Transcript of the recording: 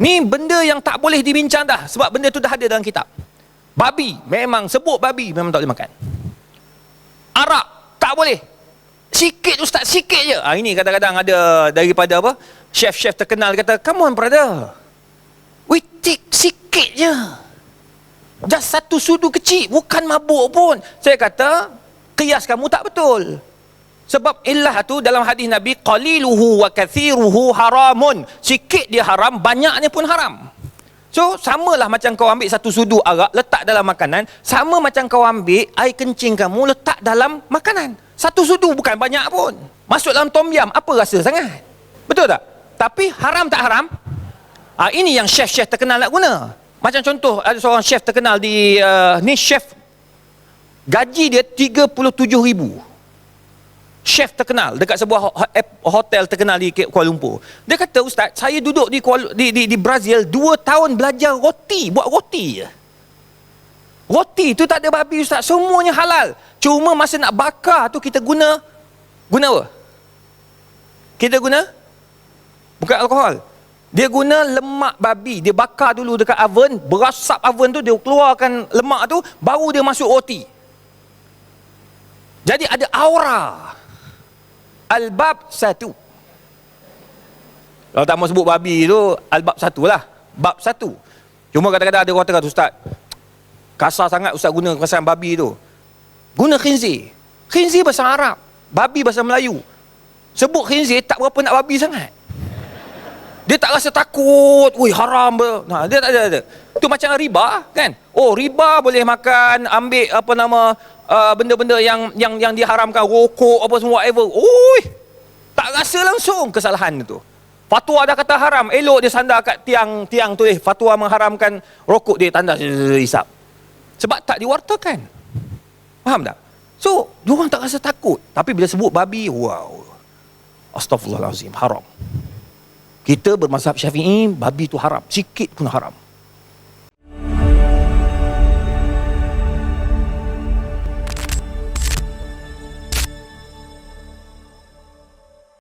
Ni benda yang tak boleh dibincang dah sebab benda tu dah ada dalam kitab. Babi, memang sebut babi memang tak boleh makan. Arak, tak boleh. Sikit ustaz, sikit je. Ha, ini kadang-kadang ada daripada apa? Chef-chef terkenal kata, come on brother. We take sikit je. Just satu sudu kecil, bukan mabuk pun. Saya kata, kias kamu tak betul. Sebab illah tu dalam hadis Nabi qaliluhu wa kathiruhu haramun. Sikit dia haram, banyaknya pun haram. So samalah macam kau ambil satu sudu arak letak dalam makanan, sama macam kau ambil air kencing kamu letak dalam makanan. Satu sudu bukan banyak pun. Masuk dalam tom yam, apa rasa sangat? Betul tak? Tapi haram tak haram? Ah ini yang chef-chef terkenal nak guna. Macam contoh ada seorang chef terkenal di uh, ni chef gaji dia 37,000 chef terkenal dekat sebuah hotel terkenal di Kuala Lumpur. Dia kata, Ustaz, saya duduk di Kuala, di, di, di Brazil dua tahun belajar roti, buat roti je. Roti tu tak ada babi Ustaz, semuanya halal. Cuma masa nak bakar tu kita guna, guna apa? Kita guna? Bukan alkohol. Dia guna lemak babi. Dia bakar dulu dekat oven, berasap oven tu, dia keluarkan lemak tu, baru dia masuk roti. Jadi ada aura. Al-Bab satu. Kalau tak mau sebut babi tu, Al-Bab satu lah. Bab satu. Cuma kadang-kadang ada orang kata, Ustaz, kasar sangat Ustaz guna perasaan babi tu. Guna khinzir. Khinzir bahasa Arab. Babi bahasa Melayu. Sebut khinzir, tak berapa nak babi sangat. Dia tak rasa takut, woi haram. Nah, dia tak ada, ada. Tu macam riba kan? Oh, riba boleh makan, ambil apa nama uh, benda-benda yang yang yang diharamkan, rokok apa semua whatever. Oi. Tak rasa langsung kesalahan itu. Fatwa dah kata haram, elok dia sandar kat tiang-tiang tu eh. Fatwa mengharamkan rokok dia tanda hisap. Sebab tak diwartakan. Faham tak? So, dia orang tak rasa takut. Tapi bila sebut babi, wow. Astaghfirullahalazim, haram. Kita bermazhab syafi'i, babi tu haram. Sikit pun haram.